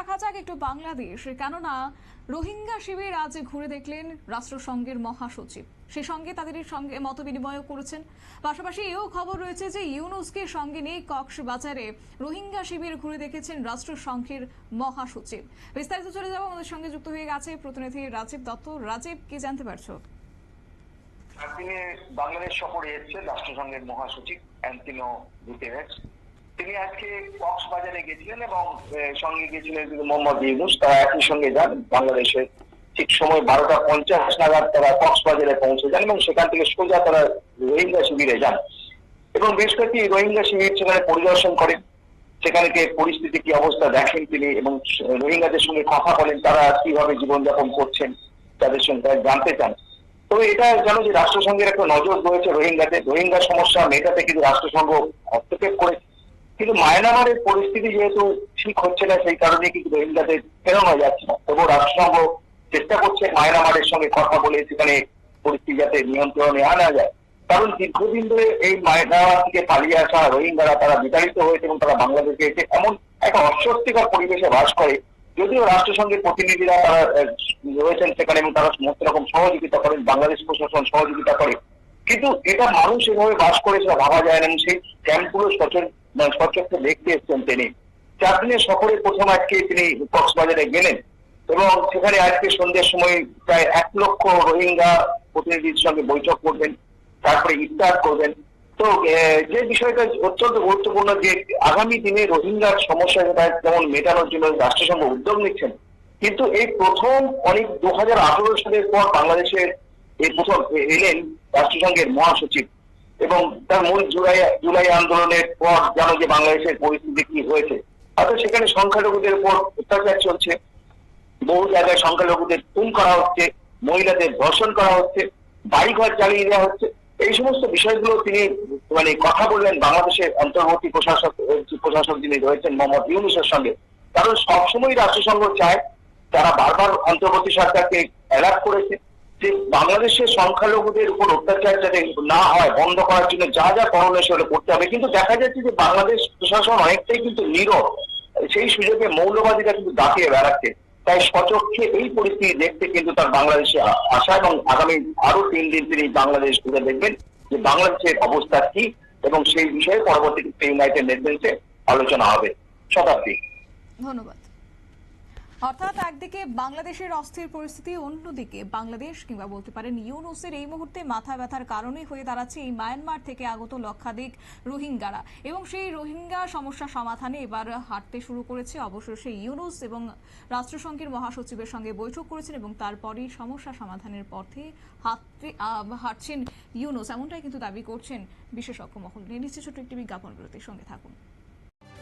দেখা যাক একটু বাংলাদেশ। কেননা রোহিঙ্গা শিবির আজ ঘুরে দেখলেন রাষ্ট্রসংঘের মহাসচিব। সে সঙ্গে তাদের সঙ্গে মত বিনিময় করেছেন। পাশাপাশি এও খবর রয়েছে যে ইউনুসকে সঙ্গে নিয়ে কক্সবাজারে রোহিঙ্গা শিবির ঘুরে দেখেছেন রাষ্ট্রসংঘের মহাসচিব। বিস্তারিত চলে যাব, আমাদের সঙ্গে যুক্ত হয়ে গেছে প্রতিনিধি রাজীব দত্ত। রাজীব, কি জানতে পারছ? তিনি বাংলাদেশ সফরে এসেছেন রাষ্ট্রসংঘের মহাসচিব অ্যান্টিনো গুতেরেস। তিনি আজকে কক্সবাজারে গেছিলেন এবং সঙ্গে গেছিলেন মোহাম্মদ ইউনুস। তারা একই সঙ্গে যান বাংলাদেশে। ঠিক সময় বারোটা পঞ্চাশ নাগাদ তারা কক্সবাজারে পৌঁছে যান এবং সেখান থেকে সোজা তারা রোহিঙ্গা শিবিরে যান। এবং বেশ কয়েকটি রোহিঙ্গা শিবির সেখানে পরিদর্শন করেন। সেখানে পরিস্থিতি কি অবস্থা দেখেন তিনি এবং রোহিঙ্গাদের সঙ্গে কথা বলেন, তারা কীভাবে জীবনযাপন করছেন তাদের সঙ্গে জানতে চান। তবে এটা জানো যে রাষ্ট্রসংঘের একটা নজর রয়েছে রোহিঙ্গাতে রোহিঙ্গা সমস্যা মেটাতে কিন্তু রাষ্ট্রসংঘ হস্তক্ষেপ করেছে। কিন্তু মায়ানমারের পরিস্থিতি যেহেতু ঠিক হচ্ছে না, সেই কারণে কিন্তু রোহিঙ্গাদের ফেরানো যাচ্ছে না। তবুও রাষ্ট্রসংঘ চেষ্টা করছে মায়ানমারের সঙ্গে কথা বলে সেখানে পরিস্থিতি যাতে নিয়ন্ত্রণে আনা যায়। কারণ দীর্ঘদিন ধরে এই মায়ানমার থেকে পালিয়ে আসা রোহিঙ্গারা তারা বিতাড়িত হয়েছে এবং তারা বাংলাদেশে এসে এমন একটা অস্বস্তিকর পরিবেশে বাস করে, যদিও রাষ্ট্রসংঘের প্রতিনিধিরা তারা রয়েছেন সেখানে এবং তারা সমস্ত রকম সহযোগিতা করেন, বাংলাদেশ প্রশাসন সহযোগিতা করে। কিন্তু এটা মানুষ এভাবে বাস করে সেটা ভাবা যায় না সেই ক্যাম্পগুলো সচল সচক্ষে দেখতে এসছেন তিনি। চার দিনের সফরে প্রথম আজকে তিনি কক্সবাজারে গেলেন এবং সেখানে আজকে সন্ধ্যের সময় প্রায় এক লক্ষ রোহিঙ্গা প্রতিনিধির সঙ্গে বৈঠক করবেন, তারপরে ইফতার করবেন। তো যে বিষয়টা অত্যন্ত গুরুত্বপূর্ণ যে আগামী দিনে রোহিঙ্গার সমস্যা যেমন মেটানোর জন্য রাষ্ট্রসংঘ উদ্যোগ নিচ্ছেন, কিন্তু এই প্রথম অনেক দু হাজার আঠারো সালের পর বাংলাদেশের এই প্রথম এলেন রাষ্ট্রসংঘের মহাসচিব। এবং তার মূল জুলাই জুলাই আন্দোলনের পর জানো যে বাংলাদেশের পরিস্থিতি কি হয়েছে অর্থাৎ সেখানে সংখ্যালঘুদের উপর অত্যাচার চলছে। বহু জায়গায় সংখ্যালঘুদের খুন করা হচ্ছে, মহিলাদের ধর্ষণ করা হচ্ছে, বাড়িঘর চালিয়ে দেওয়া হচ্ছে। এই সমস্ত বিষয়গুলো তিনি মানে কথা বললেন বাংলাদেশের অন্তর্বর্তী প্রশাসক প্রশাসক যিনি রয়েছেন মোহাম্মদ ইউনুসের সঙ্গে। কারণ সবসময় রাষ্ট্রসংঘ চায়, তারা বারবার অন্তর্বর্তী সরকারকে অ্যালার্ট করেছে। যে বাংলাদেশের সংখ্যালঘুদের উপর অত্যাচার যাতে না হয়, বন্ধ করার জন্য যা যা করণীয় সেগুলো করতে হবে। কিন্তু দেখা যাচ্ছে যে বাংলাদেশ প্রশাসন অনেকটাই কিন্তু নীরব। সেই সুযোগে মৌলবাদীরা কিন্তু দাপিয়ে বেড়াচ্ছে। তাই সচক্ষে এই পরিস্থিতি দেখতে কিন্তু তার বাংলাদেশে আসা এবং আগামী আরও তিন দিন তিনি বাংলাদেশ ঘুরে দেখবেন যে বাংলাদেশের অবস্থা কি এবং সেই বিষয়ে পরবর্তীতে ইউনাইটেড নেশনসে আলোচনা হবে। শতাব্দী। ধন্যবাদ। অর্থাৎ একদিকে বাংলাদেশের অস্থির পরিস্থিতি, অন্যদিকে বাংলাদেশ কিংবা বলতে পারেন ইউনুসের এই মুহূর্তে মাথা ব্যথার কারণে হয়ে দাঁড়াচ্ছে এই মায়ানমার থেকে আগত লক্ষাধিক রোহিঙ্গারা। এবং সেই রোহিঙ্গা সমস্যা সমাধানে এবার হাঁটতে শুরু করেছে অবশেষে ইউনুস এবং রাষ্ট্রসংঘের মহাসচিবের সঙ্গে বৈঠক করেছেন এবং তারপরেই সমস্যা সমাধানের পথে হাঁটতে হাঁটছেন ইউনুস। এমনটাই কিন্তু দাবি করছেন বিশেষজ্ঞ মহল। নিয়ে নিচ্ছে ছোট্ট একটি বিজ্ঞাপন বিরতির সঙ্গে থাকুন।